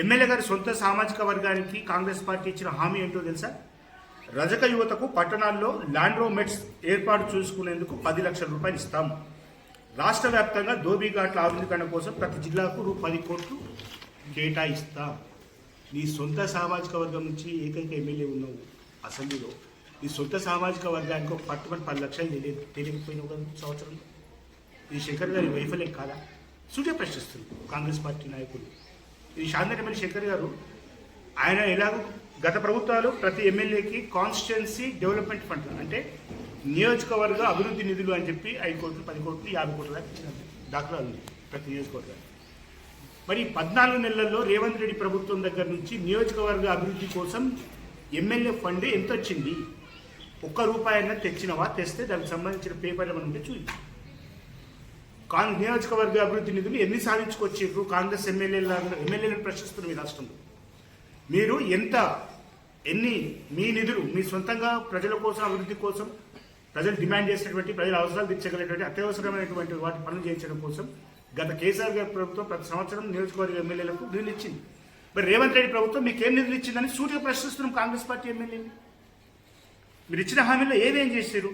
MLA గారి సొంత సామాజిక వర్గానికి కాంగ్రెస్ పార్టీ ఇచ్చిన హామీ ఏంటో తెలుసా? రజక యువతకు పట్టణాల్లో ల్యాండ్రోమెట్స్ ఏర్పాటు చూసుకునేందుకు పది లక్షల రూపాయలు ఇస్తాం రాష్ట్ర వ్యాప్తంగా ధోబీఘాట్ల ఆధునీకరణ కోసం ప్రతి జిల్లాకు రూ పది కోట్లు కేటాయిస్తాం. నీ సొంత సామాజిక వర్గం నుంచి ఏకైక ఎమ్మెల్యే ఉన్నావు అసెంబ్లీలో. నీ సొంత సామాజిక వర్గానికి ఒక పట్టుమని పది లక్షలు తెలియదు తెలియకపోయినావు కదా సంవత్సరంలో. ఇది శంకర్ గారి వైఫల్యం కాదా? సూర్య ప్రశ్నిస్తుంది కాంగ్రెస్ పార్టీ నాయకులు. ఇది శాంతన్ ఎమ్మెల్యే శంకర్ గారు ఆయన ఎలాగో గత ప్రభుత్వాలు ప్రతి ఎమ్మెల్యేకి కాన్స్టిట్యున్సీ డెవలప్మెంట్ ఫండ్ అంటే నియోజకవర్గ అభివృద్ధి నిధులు అని చెప్పి ఐదు కోట్లు పది కోట్లు యాభై కోట్ల దాకా దాఖలా ఉంది ప్రతి నియోజకవర్గానికి మరి ఈ పద్నాలుగు నెలల్లో రేవంత్ రెడ్డి ప్రభుత్వం దగ్గర నుంచి నియోజకవర్గ అభివృద్ధి కోసం ఎమ్మెల్యే ఫండ్ ఎంత వచ్చింది ఒక్క రూపాయన తెచ్చినవా? తెస్తే దానికి సంబంధించిన పేపర్లు మనం చూపించాం. కాంగ్రెస్ నియోజకవర్గ అభివృద్ధి నిధులు ఎన్ని సాధించుకొచ్చారు కాంగ్రెస్ ఎమ్మెల్యేల ఎమ్మెల్యేలను ప్రశ్నిస్తున్నారు మీ రాష్ట్రంలో. మీరు ఎంత ఎన్ని మీ నిధులు మీ సొంతంగా ప్రజల కోసం అభివృద్ధి కోసం ప్రజలు డిమాండ్ చేసినటువంటి ప్రజల అవసరాలు తీర్చగలిగినటువంటి అత్యవసరమైనటువంటి వాటి పనులు చేయించడం కోసం గత కేసీఆర్ గారి ప్రభుత్వం ప్రతి సంవత్సరం నియోజకవర్గ ఎమ్మెల్యేలకు నిధులు ఇచ్చింది. మరి రేవంత్ రెడ్డి ప్రభుత్వం మీకు ఏం నిధులు ఇచ్చిందని సూటిగా ప్రశ్నిస్తున్నాం కాంగ్రెస్ పార్టీ ఎమ్మెల్యేని మీరు ఇచ్చిన హామీలో ఏమేం చేశారు?